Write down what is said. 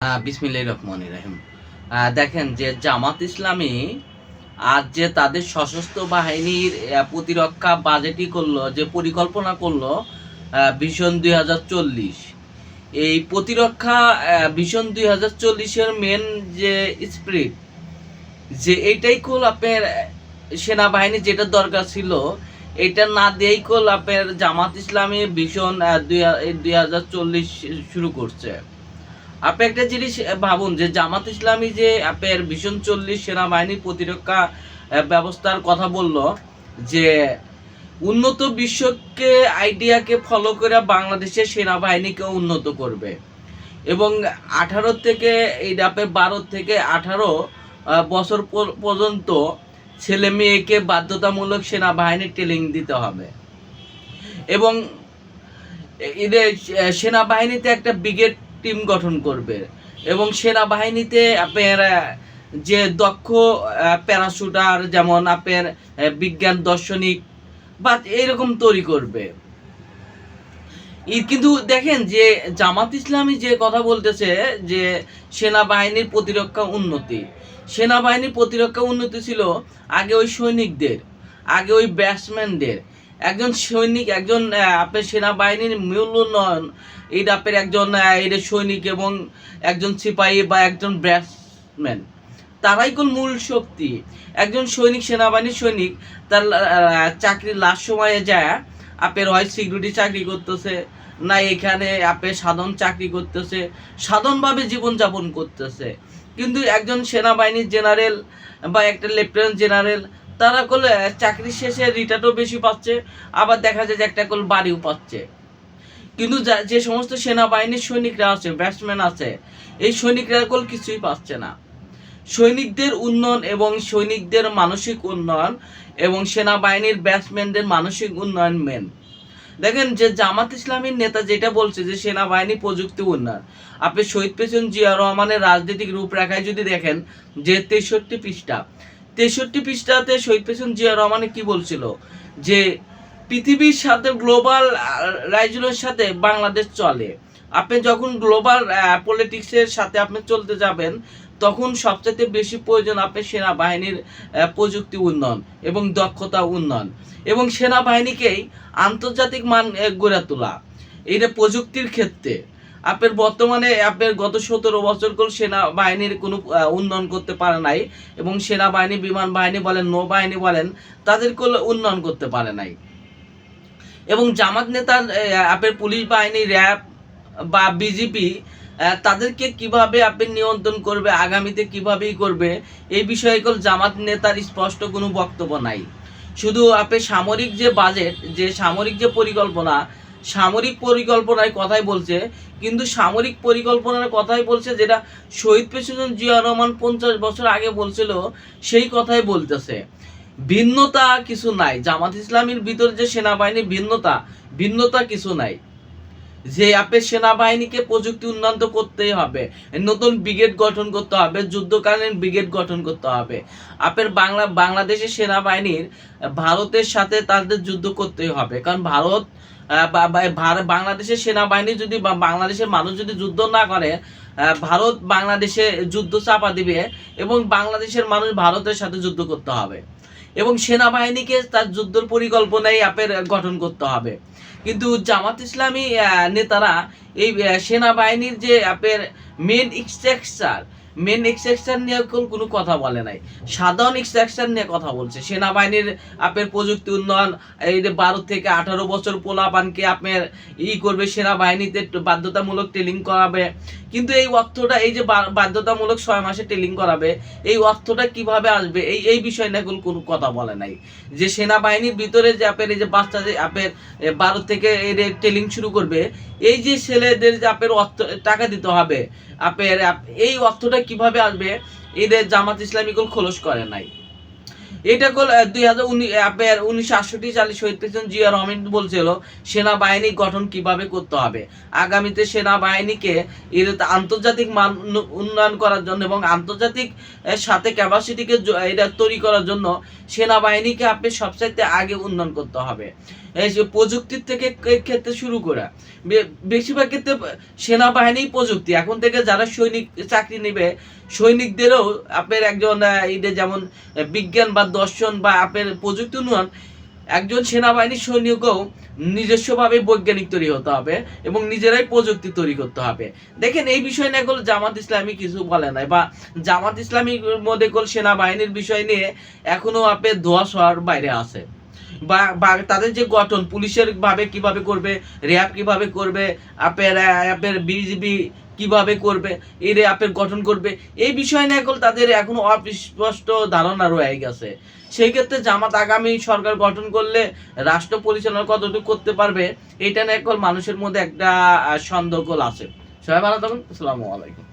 আহ, বিসমিল্লাহ রহমান রাহিম। দেখেন যে জামাত ইসলামী আজ যে তাদের সশস্ত্র বাহিনীর প্রতিরক্ষা বাজেটই করল যে পরিকল্পনা করল ভিশন দুই এই প্রতিরক্ষা ভীষণ দুই হাজার চল্লিশের মেন যে স্প্রিট যে এইটাই কোল আপনার সেনাবাহিনী যেটা দরকার ছিল এটা না দিয়েই কোল আপনার জামাত ইসলামী ভীষণ দুই দুই হাজার চল্লিশ শুরু করছে। আপনি একটা জিনিস ভাবুন যে জামাত ইসলামী যে আপনার ভীষণ চল্লিশ সেনাবাহিনী প্রতিরক্ষা ব্যবস্থার কথা বলল, যে উন্নত বিশ্বকে, আইডিয়াকে ফলো করে বাংলাদেশের সেনাবাহিনীকে উন্নত করবে। এবং আঠারো থেকে এই ডাপে বারো থেকে আঠারো বছর পর- পর্যন্ত ছেলে মেয়েকে বাধ্যতামূলক সেনাবাহিনীর ট্রেনিং দিতে হবে। এবং এদের সেনাবাহিনীতে একটা ব্রিগেড টিম গঠন করবে। এবং সেনাবাহিনীতে আপনার যে দক্ষ প্যারাশুটার যেমন আপনার বিজ্ঞান দর্শনিক, বা এরকম তৈরি করবে। কিন্তু দেখেন যে জামাত ইসলামী যে কথা বলতেছে যে সেনাবাহিনীর প্রতিরক্ষা উন্নতি। সেনাবাহিনীর প্রতিরক্ষা উন্নতি ছিল আগে ওই সৈনিকদের, আগে ওই ব্যাটসম্যানদের একজন সৈনিক, একজন আপনার সেনাবাহিনীর মূল উন্নয়ন এই ডাপের একজন এর সৈনিক এবং একজন সিপাহী বা একজন ব্যাটসম্যান। তারাই কোন মূল শক্তি? একজন সৈনিক, সেনাবাহিনীর সৈনিক, তার চাকরির লাস্ট সময়ে যায় আপের হয় সিকিউরিটি চাকরি করতেছে, না এখানে আপে সাধন চাকরি করতেছে সাধনভাবে জীবনযাপন করতেছে। কিন্তু একজন সেনাবাহিনীর জেনারেল বা একটা লেফটেন্যান্ট জেনারেল তারা করলে চাকরি শেষে রিটার্নও বেশি পাচ্ছে, আবার দেখা যায় যে একটা কল বাড়িও পাচ্ছে। কিন্তু যে সমস্ত সেনাবাহিনীর সৈনিকরা আছে, ব্যাটসম্যান আছে, এই সৈনিকরা কল কিছুই পাচ্ছে না। সৈনিকদের উন্নয়ন এবং সৈনিকদের মানসিক উন্নয়ন এবং সেনাবাহিনীর ব্যাটসম্যানদের মানসিক উন্নয়ন মেন দেখেন যে জামাত ইসলামীর নেতা যেটা বলছে যে সেনাবাহিনী প্রযুক্তি উন্নয়ন। আপনি শহীদ পেছন জিয়া রহমানের রাজনৈতিক রূপরেখায় যদি দেখেন, যে তেষট্টি পৃষ্ঠা তেষট্টি পৃষ্ঠাতে শহীদ প্রেসিডেন্ট জিয়া রহমানে কি বলছিল? যে পৃথিবীর সাথে গ্লোবাল রাইজনের সাথে বাংলাদেশ চলে। আপনি যখন গ্লোবাল পলিটিক্সের সাথে আপনি চলতে যাবেন, তখন সবচাইতে বেশি প্রয়োজন আপনি সেনাবাহিনীর প্রযুক্তি উন্নয়ন এবং দক্ষতা উন্নয়ন। এবং সেনাবাহিনীকেই আন্তর্জাতিক মান গড়ে তোলা। এটা প্রযুক্তির ক্ষেত্রে। আপনার বর্তমানে আপনার গত সতেরো বছর কোন সেনাবাহিনীর কোনো উন্নয়ন করতে পারে নাই এবং সেনাবাহিনী বিমান বাহিনী বলেন নৌবাহিনী বলেন তাদের কোনো উন্নয়ন করতে পারে নাই। এবং জামাত আহ, আপনার পুলিশ বাহিনী র্যাব বা বিজেপি তাদেরকে কীভাবে আপনি নিয়ন্ত্রণ করবে আগামীতে কিভাবেই করবে এই বিষয়ে কোন জামাত নেতার স্পষ্ট কোনো বক্তব্য নাই। শুধু আপনি সামরিক যে বাজেট যে সামরিক যে পরিকল্পনা সামরিক পরিকল্পনায় কথাই বলছে, কিন্তু সামরিক পরিকল্পনার কথাই বলছে যেটা শহীদ প্রেসিডেন্ট জিয়া রহমান পঞ্চাশ বছর আগে বলছিল, সেই কথাই বলতেছে। ভিন্নতা কিছু নাই, জামাত ইসলামীর ভিতর যে সেনাবাহিনী ভিন্নতা ভিন্নতা কিছু নাই। যে আপনি সেনাবাহিনীকে প্রযুক্তি উন্নত করতেই হবে, নতুন ব্রিগেড গঠন করতে হবে, যুদ্ধকালীন ব্রিগেড গঠন করতে হবে। আপনার বাংলা, বাংলাদেশের সেনাবাহিনীর ভারতের সাথে তাদের যুদ্ধ করতেই হবে, কারণ ভারত বাংলাদেশের সেনাবাহিনী যদি বাংলাদেশের মানুষ যদি যুদ্ধ না করে ভারত বাংলাদেশে যুদ্ধ চাপা দিবে এবং বাংলাদেশের মানুষ ভারতের সাথে যুদ্ধ করতে হবে। এবং সেনাবাহিনীকে তার যুদ্ধের পরিকল্পনাই অ্যাপের গঠন করতে হবে। কিন্তু জামাত ইসলামী নেতারা এই সেনাবাহিনীর যে অ্যাপের মেন স্ট্রাকচার মেন এক্সট্রাকশন নিয়ে কোনো কথা বলে নাই। সাধারণ এক্সট্রাকশন নিয়ে কথা বলছে। সেনাবাহিনীর আপনার প্রযুক্তি উন্নয়ন, এই যে বারো থেকে আঠারো বছর পোলাপানকে আপনার ই করবে, সেনাবাহিনীতে বাধ্যতামূলক ট্রেনিং করাবে। কিন্তু এই অর্থটা এই যে বাধ্যতামূলক ছয় মাসে ট্রেনিং করাবে এই অর্থটা কীভাবে আসবে? এই এই বিষয় নিয়ে কোনো- কথা বলে নাই। যে সেনাবাহিনীর ভিতরে যে আপনার এই যে বাচ্চা যে আপনার এ, বারো থেকে এর ট্রেনিং শুরু করবে এই যে ছেলেদের যে আপনার অর্থ টাকা দিতে হবে আপনার আপ- এই অর্থটা কীভাবে আসবে? এদের জামাত ইসলামী কোন খোলস করে নাই। এটা কল দুই হাজার উনিশ আপনার উনিশশো আটষট্টি সালে শহীদ প্রেসিডেন্ট জিয়া রহমান বলছিল, সেনাবাহিনী গঠন কীভাবে করতে হবে? আগামীতে সেনাবাহিনীকে এর আন্তর্জাতিক মান উন্নয়ন করার জন্য এবং আন্তর্জাতিক সাথে ক্যাপাসিটিকে এটা তৈরি করার জন্য সেনাবাহিনীকে আপনি সবচাইতে আগে উন্নয়ন করতে হবে। এই প্রযুক্তির থেকে ক্ষেত্রে শুরু করা বেশিরভাগ ক্ষেত্রে সেনাবাহিনী প্রযুক্তি। এখন থেকে যারা সৈনিক চাকরি নেবে সৈনিকদেরও আপনার একজন এই যেমন বিজ্ঞান বা দর্শন বা আপনার প্রযুক্তি উন্নয়ন, একজন সেনাবাহিনীর সৈনিকও নিজস্বভাবে বৈজ্ঞানিক তৈরি হতে হবে এবং নিজেরাই প্রযুক্তি তৈরি করতে হবে। দেখেন, এই বিষয় নিয়ে এগুলো জামাত ইসলামী কিছু বলে নাই বা জামাত ইসলামীর মধ্যে কোল সেনাবাহিনীর বিষয় নিয়ে এখনও আপনার ধোয়াশ হওয়ার বাইরে আছে। বা তাদের যে গঠন, পুলিশের ভাবে কীভাবে করবে, র্যাব কীভাবে করবে, আপের আপনার বিজিবি কীভাবে করবে, এর অ্যাপের গঠন করবে, এই বিষয় নিয়ে এখন তাদের এখনও অস্পষ্ট ধারণা রয়ে গেছে। সেই ক্ষেত্রে জামাত আগামী সরকার গঠন করলে রাষ্ট্র পরিচালনা কতটুকু করতে পারবে, এটা নিয়ে এখন মানুষের মধ্যে একটা সন্দেহ আছে। সবাই ভালো থাকুন, আসসালামু আলাইকুম।